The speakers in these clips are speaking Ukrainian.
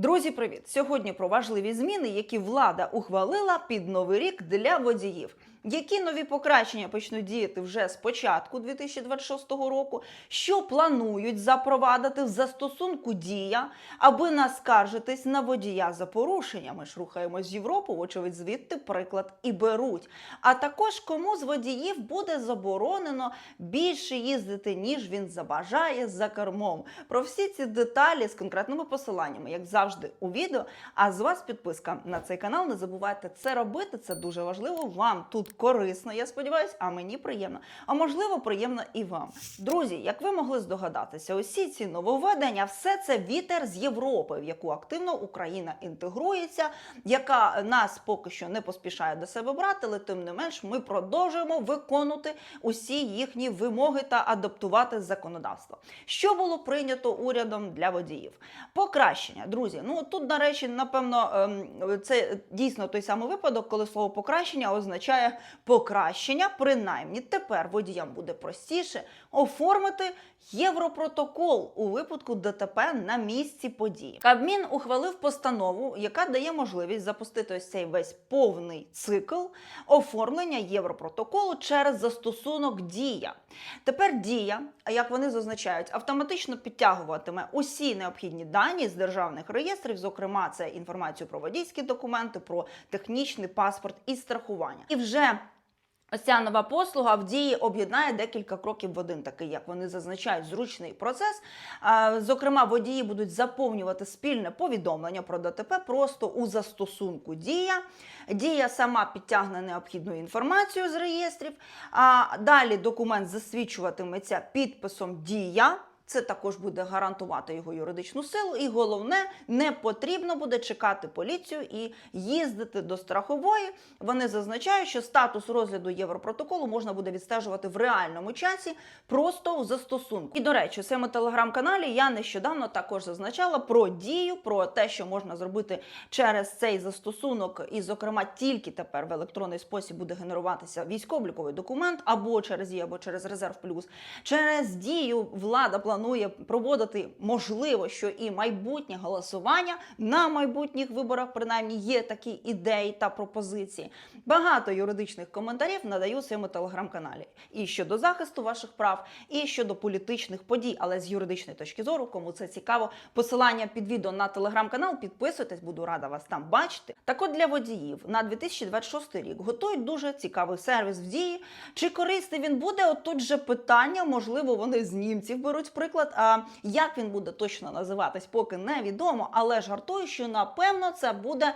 Друзі, привіт! Сьогодні про важливі зміни, які влада ухвалила під новий рік для водіїв. Які нові покращення почнуть діяти вже з початку 2026 року? Що планують запровадити в застосунку дія, аби наскаржитись на водія за порушення? Ми ж рухаємось з Європу, вочевидь, звідти приклад і беруть. А також кому з водіїв буде заборонено більше їздити, ніж він забажає за кермом. Про всі ці деталі з конкретними посиланнями, як завжди, у відео. А з вас підписка на цей канал. Не забувайте це робити. Це дуже важливо. Вам тут корисно, я сподіваюся, а мені приємно. А можливо, приємно і вам. Друзі, як ви могли здогадатися, усі ці нововведення, все це вітер з Європи, в яку активно Україна інтегрується, яка нас поки що не поспішає до себе брати, але тим не менш ми продовжуємо виконувати усі їхні вимоги та адаптувати законодавство. Що було прийнято урядом для водіїв? Покращення, друзі. Ну тут, до речі, напевно, ем, це дійсно той самий випадок, коли слово покращення означає покращення. Принаймні, тепер водіям буде простіше оформити європротокол у випадку ДТП на місці події. Кабмін ухвалив постанову, яка дає можливість запустити ось цей весь повний цикл оформлення європротоколу через застосунок Дія. Тепер Дія, як вони зазначають, автоматично підтягуватиме усі необхідні дані з державних реєстрів, зокрема, це інформацію про водійські документи, про технічний паспорт і страхування. І вже Ось ця нова послуга в дії об'єднає декілька кроків в один, такий, як вони зазначають, зручний процес. Зокрема, водії будуть заповнювати спільне повідомлення про ДТП просто у застосунку Дія. Дія сама підтягне необхідну інформацію з реєстрів. А далі документ засвідчуватиметься підписом Дія. Це також буде гарантувати його юридичну силу. І головне, не потрібно буде чекати поліцію і їздити до страхової. Вони зазначають, що статус розгляду Європротоколу можна буде відстежувати в реальному часі, просто у застосунку. І до речі, у своєму телеграм-каналі я нещодавно також зазначала про дію, про те, що можна зробити через цей застосунок, і, зокрема, тільки тепер в електронний спосіб буде генеруватися військово-обліковий документ або через дію, або через резерв плюс. Через дію влада планує планує проводити можливо, що і майбутнє голосування на майбутніх виборах, принаймні є такі ідеї та пропозиції. Багато юридичних коментарів надаю в своєму телеграм-каналі і щодо захисту ваших прав, і щодо політичних подій. Але з юридичної точки зору, кому це цікаво, посилання під відео на телеграм-канал. Підписуйтесь, буду рада вас там бачити. Так от для водіїв на 2026 рік готують дуже цікавий сервіс в дії. Чи корисний він буде? От тут же питання, можливо, вони з німців беруть приклад. А як він буде точно називатись, поки невідомо, але жартую, що напевно це буде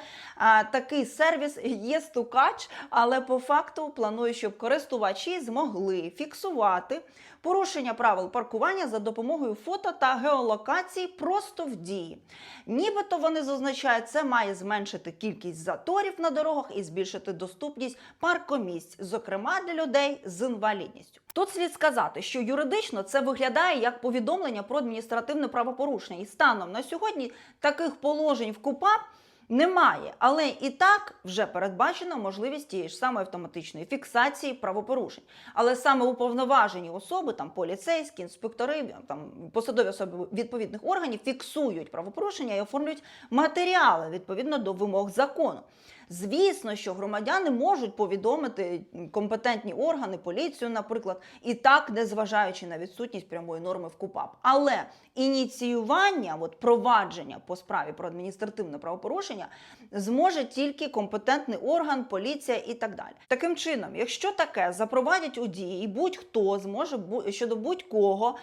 такий сервіс є-стукач, але по факту планую, щоб користувачі змогли фіксувати порушення правил паркування за допомогою фото та геолокації просто в дії. Нібито вони зазначають, це має зменшити кількість заторів на дорогах і збільшити доступність паркомісць, зокрема для людей з інвалідністю. Тут слід сказати, що юридично це виглядає як повідомлення про адміністративне правопорушення, і станом на сьогодні таких положень в КУПАП немає, але і так вже передбачена можливість тієї ж самої автоматичної фіксації правопорушень. Але саме уповноважені особи, там поліцейські, інспектори, там посадові особи відповідних органів фіксують правопорушення і оформлюють матеріали відповідно до вимог закону. Звісно, що громадяни можуть повідомити компетентні органи, поліцію, наприклад, і так, незважаючи на відсутність прямої норми в КУПАП. Але ініціювання, от провадження по справі про адміністративне правопорушення зможе тільки компетентний орган, поліція і так далі. Таким чином, якщо таке запровадять у дії, будь-хто зможе щодо будь-кого,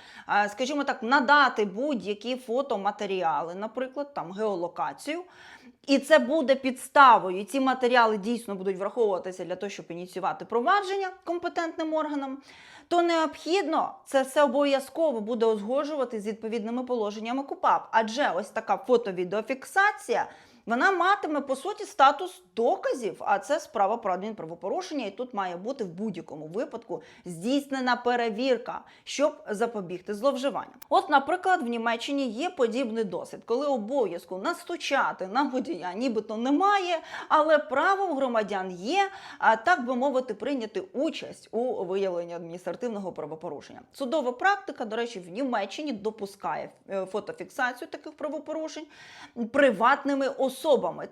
скажімо так, надати будь-які фотоматеріали, наприклад, там геолокацію. І це буде підставою. Ці матеріали дійсно будуть враховуватися для того, щоб ініціювати провадження компетентним органам. То необхідно це все обов'язково буде узгоджувати з відповідними положеннями КУПАП. Адже ось така фото-відеофіксація вона матиме по суті статус доказів, а це справа про адмінправопорушення, і тут має бути в будь-якому випадку здійснена перевірка, щоб запобігти зловживанням. От, наприклад, в Німеччині є подібний досвід, коли обов'язку настучати на водія, нібито немає, але право в громадян є, а так би мовити, прийняти участь у виявленні адміністративного правопорушення. Судова практика, до речі, в Німеччині допускає е, фотофіксацію таких правопорушень приватними особами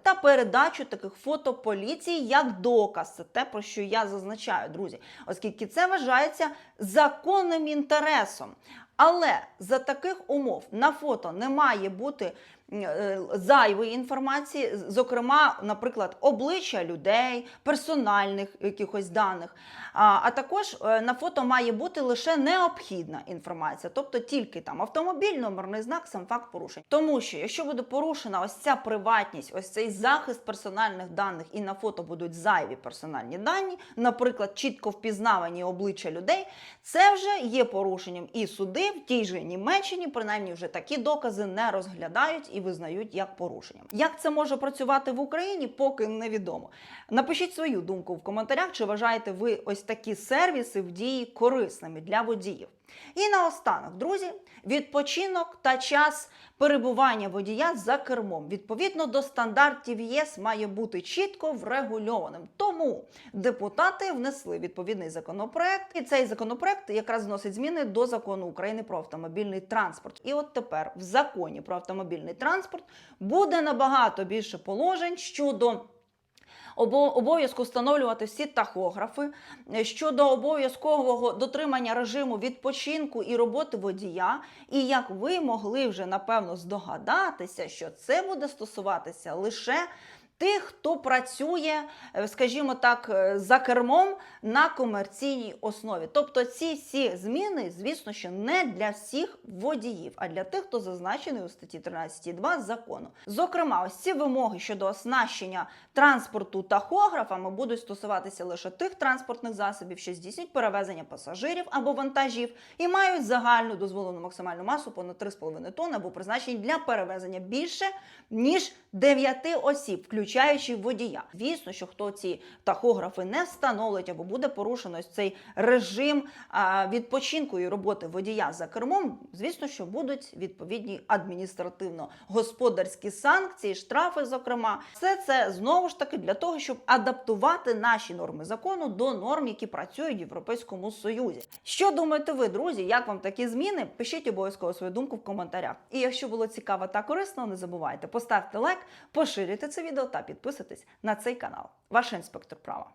та передачу таких фото поліції як доказ. Це те, про що я зазначаю, друзі, оскільки це вважається законним інтересом. Але за таких умов на фото не має бути е, зайвої інформації, зокрема, наприклад, обличчя людей, персональних якихось даних. А, а також е, на фото має бути лише необхідна інформація, тобто тільки там автомобіль, номерний знак, сам факт порушень. Тому що якщо буде порушена ось ця приватність, ось цей захист персональних даних, і на фото будуть зайві персональні дані, наприклад, чітко впізнавані обличчя людей, це вже є порушенням. І суди в тій же Німеччині, принаймні, вже такі докази не розглядають і визнають як порушенням. Як це може працювати в Україні, поки невідомо. Напишіть свою думку в коментарях, чи вважаєте ви ось такі сервіси в дії корисними для водіїв. І наостанок, друзі, відпочинок та час перебування водія за кермом відповідно до стандартів ЄС має бути чітко врегульованим. Тому депутати внесли відповідний законопроект, і цей законопроект якраз вносить зміни до закону України про автомобільний транспорт. І от тепер в законі про автомобільний транспорт буде набагато більше положень щодо. Обо- Обов'язку встановлювати всі тахографи е, щодо обов'язкового дотримання режиму відпочинку і роботи водія. І як ви могли вже напевно здогадатися, що це буде стосуватися лише тих, хто працює, е, скажімо так, е, за кермом на комерційній основі. Тобто ці всі зміни, звісно, що не для всіх водіїв, а для тих, хто зазначений у статті 13.2 закону. Зокрема, ось ці вимоги щодо оснащення транспорту тахографами будуть стосуватися лише тих транспортних засобів, що здійснюють перевезення пасажирів або вантажів і мають загальну дозволену максимальну масу понад 3,5 тонни або призначені для перевезення більше ніж 9 осіб, включаючи водія. Звісно, що хто ці тахографи не встановить або буде порушено цей режим відпочинку і роботи водія за кермом, звісно, що будуть відповідні адміністративно-господарські санкції, штрафи, зокрема, все це знову ж таки для того, щоб адаптувати наші норми закону до норм, які працюють в Європейському Союзі. Що думаєте ви, друзі? Як вам такі зміни? Пишіть обов'язково свою думку в коментарях. І якщо було цікаво та корисно, не забувайте поставте лайк, поширюйте це відео та підписуйтесь на цей канал. Ваш інспектор права.